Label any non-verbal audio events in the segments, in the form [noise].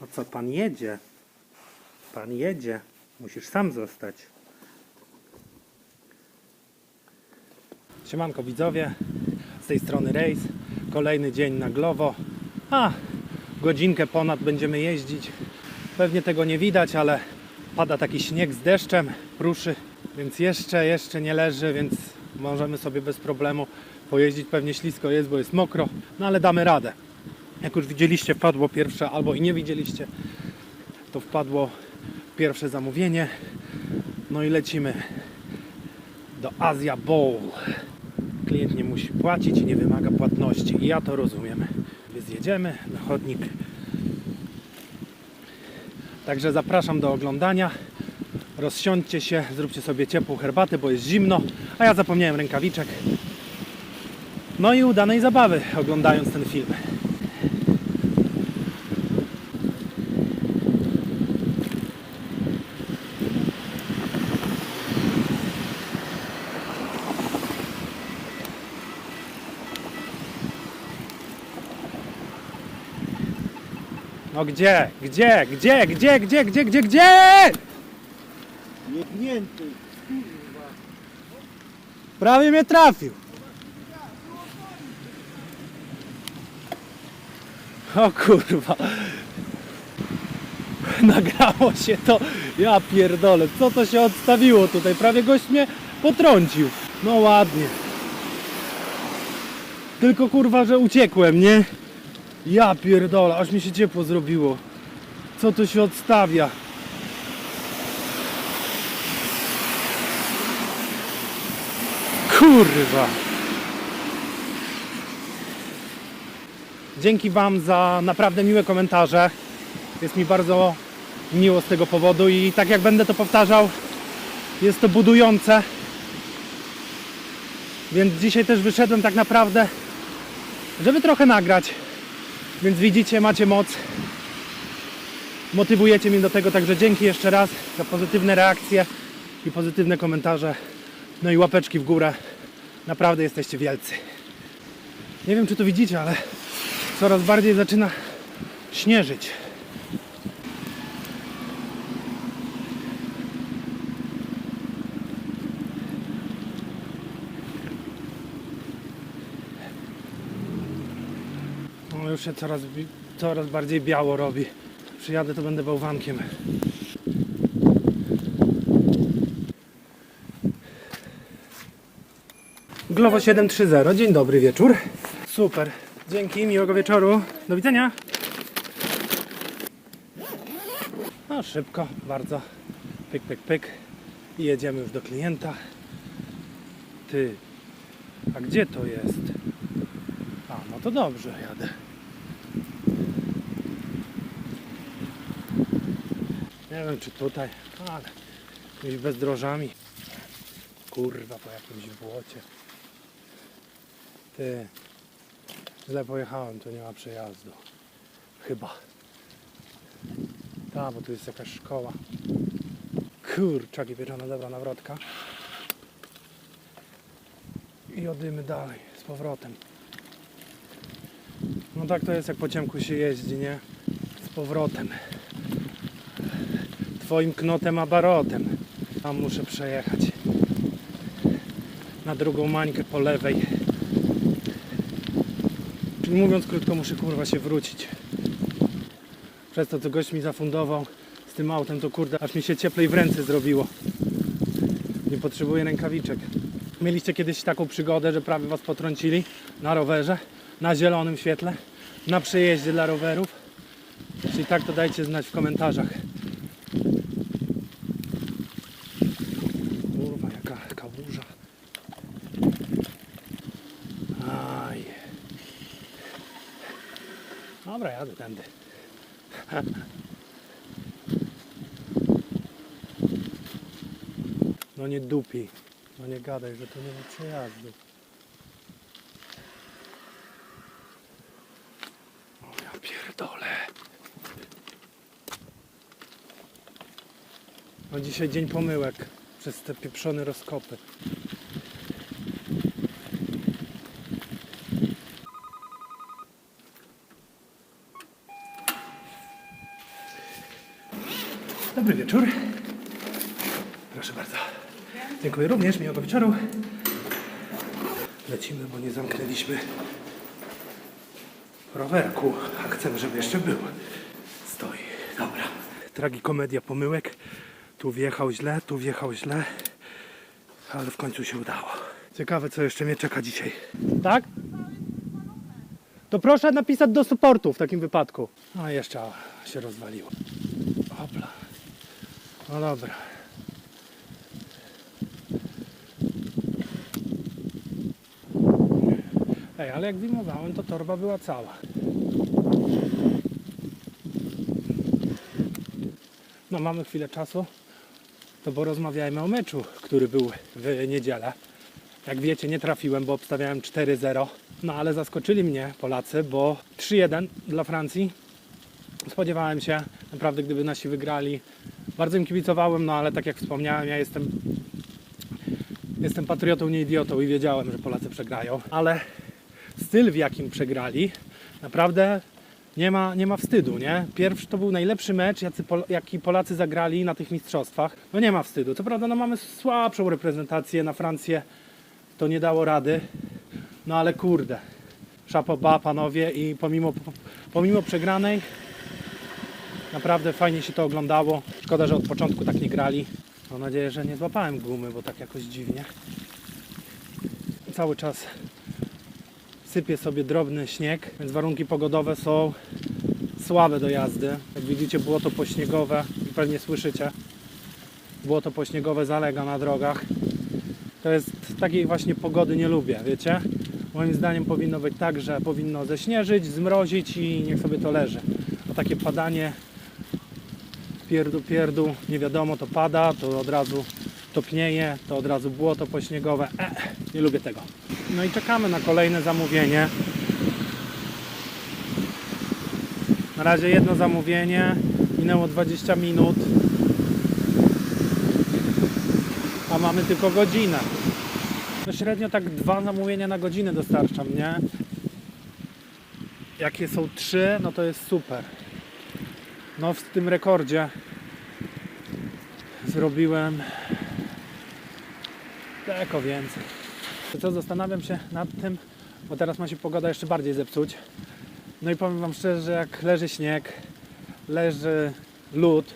No co, pan jedzie? Pan jedzie. Musisz sam zostać. Siemanko widzowie, z tej strony Rejs. Kolejny dzień na Glowo. A, godzinkę ponad będziemy jeździć. Pewnie tego nie widać, ale pada taki śnieg z deszczem, ruszy, więc jeszcze, jeszcze nie leży, więc możemy sobie bez problemu pojeździć. Pewnie ślisko jest, bo jest mokro, no ale damy radę. Jak już widzieliście, wpadło pierwsze, albo i nie widzieliście, to wpadło pierwsze zamówienie. No i lecimy do Asia Bowl. Klient nie musi płacić i nie wymaga płatności. I ja to rozumiem. Więc jedziemy na chodnik. Także zapraszam do oglądania. Rozsiądźcie się, zróbcie sobie ciepłą herbatę, bo jest zimno, a ja zapomniałem rękawiczek. No i udanej zabawy oglądając ten film. No gdzie? Gdzie? Gdzie? Gdzie? Gdzie? Gdzie? Gdzie? Gdzie? Jebnięty. Prawie mnie trafił. O kurwa. Nagrało się to. Ja pierdolę. Co to się odstawiło tutaj? Prawie gość mnie potrącił. No ładnie. Tylko kurwa, że uciekłem, nie? Ja pierdolę, aż mi się ciepło zrobiło. Co to się odstawia? Kurwa. Dzięki Wam za naprawdę miłe komentarze. Jest mi bardzo miło z tego powodu i tak jak będę to powtarzał, jest to budujące. Więc dzisiaj też wyszedłem tak naprawdę, żeby trochę nagrać. Więc widzicie, macie moc. Motywujecie mnie do tego, także dzięki jeszcze raz za pozytywne reakcje i pozytywne komentarze. No i łapeczki w górę. Naprawdę jesteście wielcy. Nie wiem czy to widzicie, ale coraz bardziej zaczyna śnieżyć. Już się coraz, coraz bardziej biało robi. Przyjadę to będę bałwankiem. Glowo 730, dzień dobry wieczór. Super, dzięki, miłego wieczoru. Do widzenia. No szybko, bardzo. Pyk, pyk, pyk. I jedziemy już do klienta. Ty, a gdzie to jest? A, no to dobrze, jadę. Nie wiem czy tutaj, ale jakimiś bezdrożami. Kurwa, po jakimś błocie. Ty, źle pojechałem, tu nie ma przejazdu. Chyba. Tak, bo tu jest jakaś szkoła. Kurczaki pieczone, dobra, nawrotka. I odymy dalej, z powrotem. No tak to jest, jak po ciemku się jeździ, nie? Z powrotem. Twoim knotem, a barotem. Tam muszę przejechać. Na drugą mańkę po lewej. Czyli mówiąc krótko, muszę kurwa się wrócić. Przez to, co gość mi zafundował z tym autem, to kurde, aż mi się cieplej w ręce zrobiło. Nie potrzebuję rękawiczek. Mieliście kiedyś taką przygodę, że prawie was potrącili na rowerze, na zielonym świetle, na przejeździe dla rowerów? Jeśli tak, to dajcie znać w komentarzach. Dobra, jadę tędy. No nie dupi. No nie gadaj, że to nie ma przejazdu. O ja pierdolę. No dzisiaj dzień pomyłek przez te pieprzone rozkopy. Dobry wieczór. Proszę bardzo. Dziękuję również, miłego wieczoru. Lecimy, bo nie zamknęliśmy rowerku, a chcemy, żeby jeszcze był. Stoi. Dobra. Tragikomedia pomyłek. Tu wjechał źle, tu wjechał źle. Ale w końcu się udało. Ciekawe, co jeszcze mnie czeka dzisiaj. Tak? To proszę napisać do supportu w takim wypadku. No jeszcze się rozwaliło. No dobra. Ej, ale jak wyjmowałem, to torba była cała. No mamy chwilę czasu, to porozmawiajmy o meczu, który był w niedzielę. Jak wiecie, nie trafiłem, bo obstawiałem 4-0. No ale zaskoczyli mnie Polacy, bo 3-1 dla Francji. Spodziewałem się, naprawdę, gdyby nasi wygrali. Bardzo im kibicowałem, no ale tak jak wspomniałem, ja jestem, jestem patriotą, nie idiotą i wiedziałem, że Polacy przegrają. Ale styl, w jakim przegrali, naprawdę nie ma, nie ma wstydu, nie? Pierwszy to był najlepszy mecz, Pol- jaki Polacy zagrali na tych mistrzostwach. No nie ma wstydu. Co prawda, no mamy słabszą reprezentację na Francję, to nie dało rady. No ale kurde, szapoba panowie i pomimo, pomimo przegranej naprawdę fajnie się to oglądało. Szkoda, że od początku tak nie grali. Mam nadzieję, że nie złapałem gumy, bo tak jakoś dziwnie. Cały czas sypie sobie drobny śnieg, więc warunki pogodowe są słabe do jazdy. Jak widzicie, błoto pośniegowe i pewnie słyszycie. Błoto pośniegowe zalega na drogach. To jest takiej właśnie pogody nie lubię, wiecie? Moim zdaniem powinno być tak, że powinno ześnieżyć, zmrozić i niech sobie to leży. A takie padanie pierdu, pierdu, nie wiadomo, to pada, to od razu topnieje, to od razu błoto pośniegowe. E, nie lubię tego. No i czekamy na kolejne zamówienie. Na razie jedno zamówienie, minęło 20 minut, a mamy tylko godzinę. No średnio tak dwa zamówienia na godzinę dostarczam, nie? Jakie są trzy, no to jest super. No w tym rekordzie zrobiłem daleko więcej. Co, zastanawiam się nad tym, bo teraz ma się pogoda jeszcze bardziej zepsuć. No i powiem Wam szczerze, że jak leży śnieg, leży lód,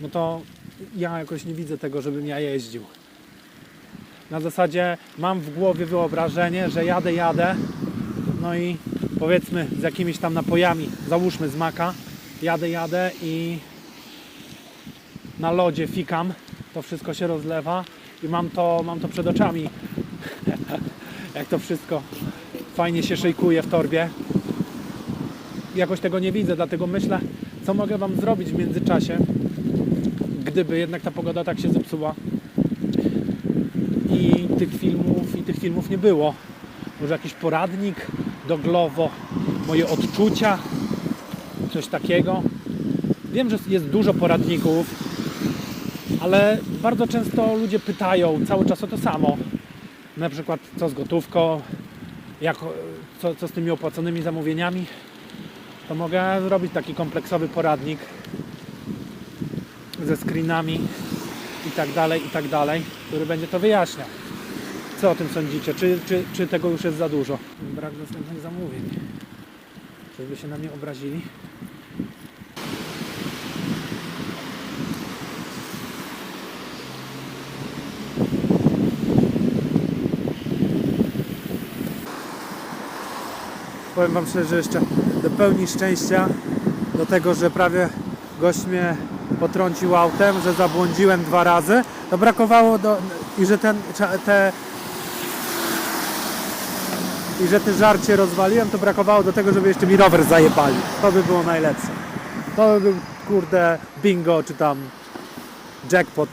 no to ja jakoś nie widzę tego, żebym ja jeździł. Na zasadzie mam w głowie wyobrażenie, że jadę, jadę, no i powiedzmy z jakimiś tam napojami, załóżmy z maka, jadę, jadę i na lodzie fikam, to wszystko się rozlewa i mam to, mam to przed oczami, [laughs] jak to wszystko fajnie się szejkuje w torbie. Jakoś tego nie widzę, dlatego myślę, co mogę Wam zrobić w międzyczasie, gdyby jednak ta pogoda tak się zepsuła i tych filmów, i tych filmów nie było. Może jakiś poradnik doglowo, moje odczucia, coś takiego. Wiem, że jest dużo poradników, ale bardzo często ludzie pytają cały czas o to samo. Na przykład co z gotówką, jak, co, co z tymi opłaconymi zamówieniami. To mogę zrobić taki kompleksowy poradnik ze screenami i tak dalej, i tak dalej, który będzie to wyjaśniał. Co o tym sądzicie? Czy, czy, czy tego już jest za dużo? Brak dostępnych zamówień. Czyżby się na mnie obrazili? Powiem Wam szczerze, jeszcze do pełni szczęścia, do tego, że prawie gość mnie potrącił autem, że zabłądziłem dwa razy, to brakowało do, i że ten, te i że te żarcie rozwaliłem, to brakowało do tego, żeby jeszcze mi rower zajebali. To by było najlepsze. To by był, kurde, bingo, czy tam jackpot.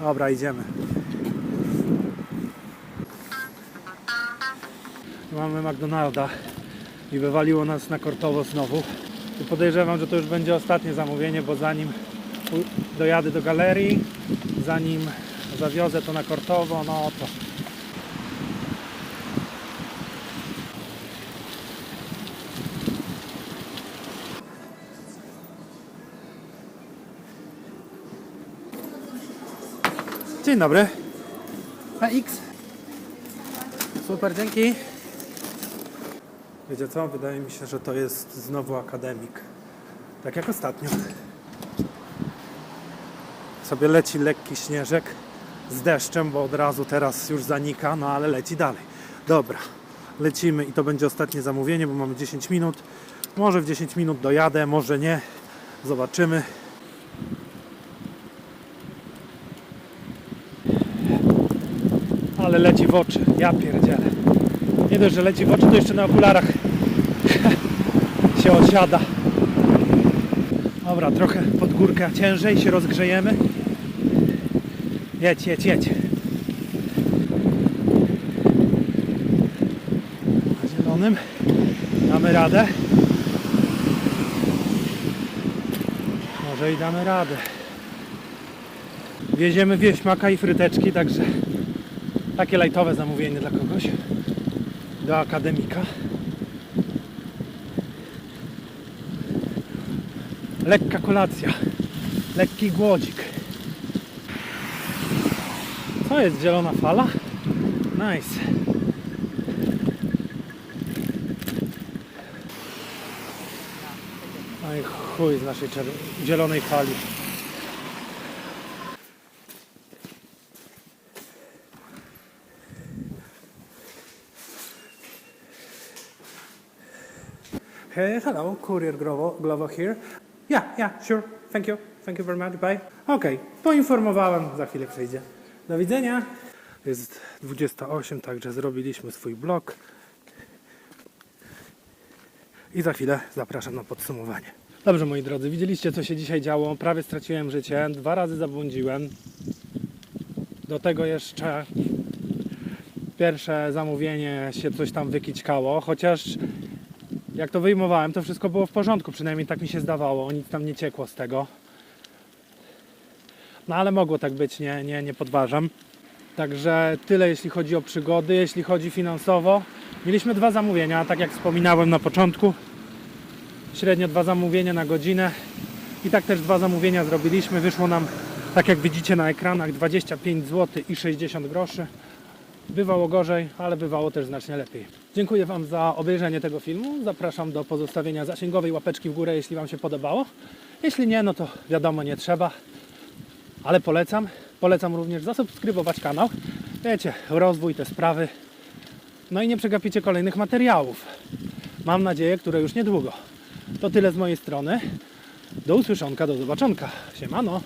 Dobra, idziemy. mamy McDonalda i wywaliło nas na Kortowo znowu. I podejrzewam, że to już będzie ostatnie zamówienie, bo zanim dojadę do galerii, zanim zawiozę to na Kortowo, no to Dzień dobry. PX. Super, dzięki. Wiecie co? Wydaje mi się, że to jest znowu akademik. Tak jak ostatnio. Sobie leci lekki śnieżek z deszczem, bo od razu teraz już zanika, no ale leci dalej. Dobra, lecimy i to będzie ostatnie zamówienie, bo mamy 10 minut. Może w 10 minut dojadę, może nie. Zobaczymy. Ale leci w oczy, ja pierdzielę. Nie dość, że leci w oczy, to jeszcze na okularach [laughs] się osiada. Dobra, trochę pod górkę ciężej się rozgrzejemy. Jedź, jedź, jedź. Na zielonym damy radę. Może i damy radę. Wieziemy wieśmaka i fryteczki, także takie lajtowe zamówienie dla kogoś. Do akademika. Lekka kolacja. Lekki głodzik. Co jest zielona fala? Nice. No i chuj z naszej zielonej fali. Hey, hello, Courier Glovo, Glovo here. Yeah, yeah, sure. Thank you. Thank you very much. Bye. Okej, poinformowałem, za chwilę przyjdzie. Do widzenia. Jest 28, także zrobiliśmy swój blog. I za chwilę zapraszam na podsumowanie. Dobrze, moi drodzy, widzieliście co się dzisiaj działo. Prawie straciłem życie, dwa razy zabłądziłem. Do tego jeszcze pierwsze zamówienie się coś tam wykićkało, chociaż jak to wyjmowałem, to wszystko było w porządku, przynajmniej tak mi się zdawało, nic tam nie ciekło z tego. No ale mogło tak być, nie, nie, nie podważam. Także tyle jeśli chodzi o przygody, jeśli chodzi finansowo. Mieliśmy dwa zamówienia, tak jak wspominałem na początku. Średnio dwa zamówienia na godzinę. I tak też dwa zamówienia zrobiliśmy. Wyszło nam, tak jak widzicie na ekranach, 25 zł i 60 groszy. Bywało gorzej, ale bywało też znacznie lepiej. Dziękuję Wam za obejrzenie tego filmu. Zapraszam do pozostawienia zasięgowej łapeczki w górę, jeśli Wam się podobało. Jeśli nie, no to wiadomo, nie trzeba. Ale polecam. Polecam również zasubskrybować kanał. Wiecie, rozwój, te sprawy. No i nie przegapicie kolejnych materiałów. Mam nadzieję, które już niedługo. To tyle z mojej strony. Do usłyszonka, do zobaczonka. Siemano.